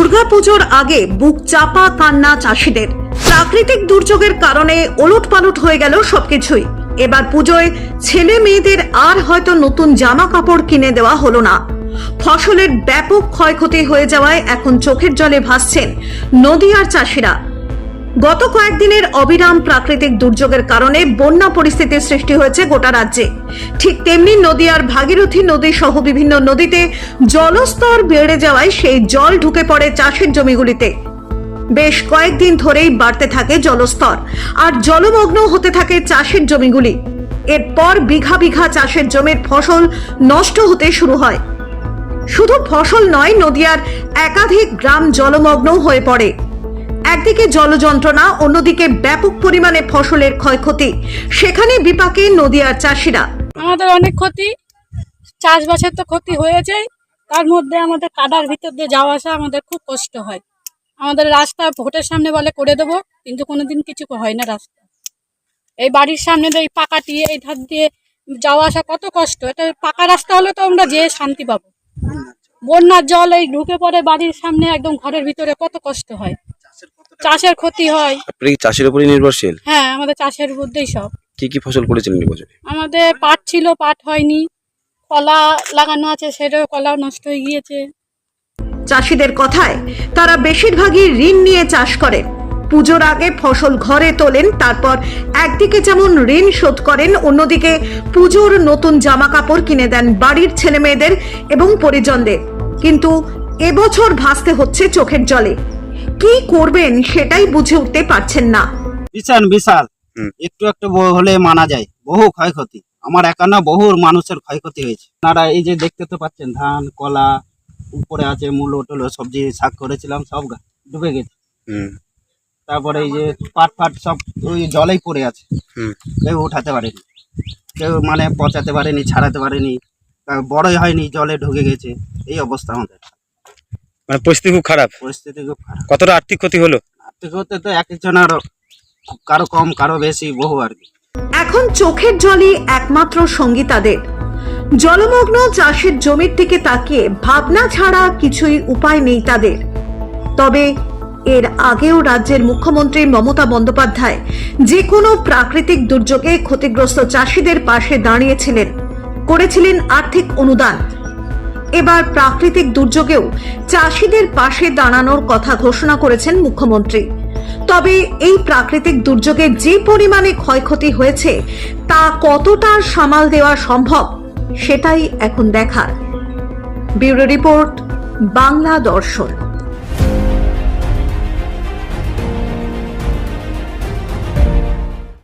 দুর্গাপুজোর আগে বুক চাপা কান্না চাষিদের। প্রাকৃতিক দুর্যোগের কারণে ওলট পালট হয়ে গেল সবকিছুই। এবার পুজোয় ছেলে মেয়েদের আর হয়তো নতুন জামা কাপড় কিনে দেওয়া হলো না। ফসলের ব্যাপক ক্ষয়ক্ষতি হয়ে যাওয়ায় এখন চোখের জলে ভাসছেন নদী আর চাষিরা। গত কয়েকদিনের অবিরাম প্রাকৃতিক দুর্যোগের কারণে বন্যা পরিস্থিতির সৃষ্টি হয়েছে গোটা রাজ্যে। ঠিক তেমনি নদীয়ার ভাগীরথী নদী সহ বিভিন্ন নদীতে জলস্তর বেড়ে যাওয়ায় সেই জল ঢুকে পড়ে চাষের জমিগুলিতে। বেশ কয়েকদিন ধরেই বাড়তে থাকে জলস্তর, আর জলমগ্ন হতে থাকে চাষের জমিগুলি। এরপর বিঘা বিঘা চাষের জমির ফসল নষ্ট হতে শুরু হয়। শুধু ফসল নয় নদিয়ার একাধিক গ্রাম জলমগ্ন হয়ে পড়ে। একদিকে জলযন্ত্রণা, অন্যদিকে ব্যাপক পরিমাণে ফসলের ক্ষয়ক্ষতি। সেখানে বিপাকে নদিয়ার চাষিরা। আমাদের অনেক ক্ষতি, চাষবাসের তো ক্ষতি হয়েছেই। তার মধ্যে আমাদের কাদার ভিতর দিয়ে যাওয়া আসা আমাদের খুব কষ্ট হয়। আমাদের রাস্তা ভোটের সামনে বলে করে দেবো, কিন্তু কোনোদিন কিছু হয় না রাস্তা। এই বাড়ির সামনে এই পাকাটি এই ধার দিয়ে যাওয়া আসা কত কষ্ট। এটা পাকা রাস্তা হলে তো আমরা যেয়ে শান্তি পাবো। বন্যার জল এই ঢুকে পড়ে বাড়ির সামনে একদম ঘরের ভিতরে কত কষ্ট হয়। চাষের ক্ষতি হয়। আপনি কি চাষের উপরই নির্ভরশীল? হ্যাঁ আমাদের চাষের মধ্যেই সব। কি কি ফসল করেছিলেন এই বছরে আমাদের পাট ছিল পাট হয়নি। কলা লাগানো আছে সেটাও কলাও নষ্ট হয়ে গিয়েছে। চাষিদের কথায় তারা বেশিরভাগই ঋণ নিয়ে চাষ করেন পুজোর আগে ফসল ঘরে তোলেন তারপর একদিকে যেমন ঋণ শোধ করেন অন্যদিকে পুজোর নতুন জামা কাপড় কিনে দেন বাড়ির ছেলে মেয়েদের এবং পরিজনদের। কিন্তু এবছর ভাসতে হচ্ছে চোখের জলে। কি করবেন সেটাই বুঝে উঠতে পারছেন না। বিশাল। বিশাল একটু একটু হলে মানা যায়। বহু ক্ষয়ক্ষতি। আমার একা না বহু মানুষের ক্ষয়ক্ষতি হয়েছে। আপনারা এই যে দেখতে তো পাচ্ছেন ধান কলা উপরে আছে মূলো টুলো সবজি শাক করেছিলাম সব ডুবে গেছে। হুম। তারপরে এই যে পাট ফাট সব ওই জলেই পড়ে আছে। হুম। কেউ উঠাতে পারেনি। কেউ মানে পচাতে পারেনি ছাড়াতে পারেনি। বড়ই হয়নি জলে ঢুকে গেছে। এই অবস্থা আমাদের। মানে পরিস্থিতি খুব খারাপ। পরিস্থিতি খুব খারাপ। কতটা আর্থিক ক্ষতি হলো? আর্থিক হতে তো এক একজনের কারও কম কারও বেশি বহু আর কি। এখন চোখের জলই একমাত্র সঙ্গী তাদের। জলমগ্ন চাষের জমির দিকে তাকিয়ে ভাবনা ছাড়া কিছুই উপায় নেই তাদের। তবে এর আগেও রাজ্যের মুখ্যমন্ত্রী মমতা বন্দ্যোপাধ্যায় যে কোনো প্রাকৃতিক দুর্যোগে ক্ষতিগ্রস্ত চাষিদের পাশে দাঁড়িয়েছিলেন করেছিলেন আর্থিক অনুদান। এবার প্রাকৃতিক দুর্যোগেও চাষিদের পাশে দাঁড়ানোর কথা ঘোষণা করেছেন মুখ্যমন্ত্রী। তবে এই প্রাকৃতিক দুর্যোগে যে পরিমাণে ক্ষয়ক্ষতি হয়েছে, তা কতটা সামাল দেওয়া সম্ভব, সেটাই এখন দেখার। ব্যুরো রিপোর্ট, বাংলা দর্শন।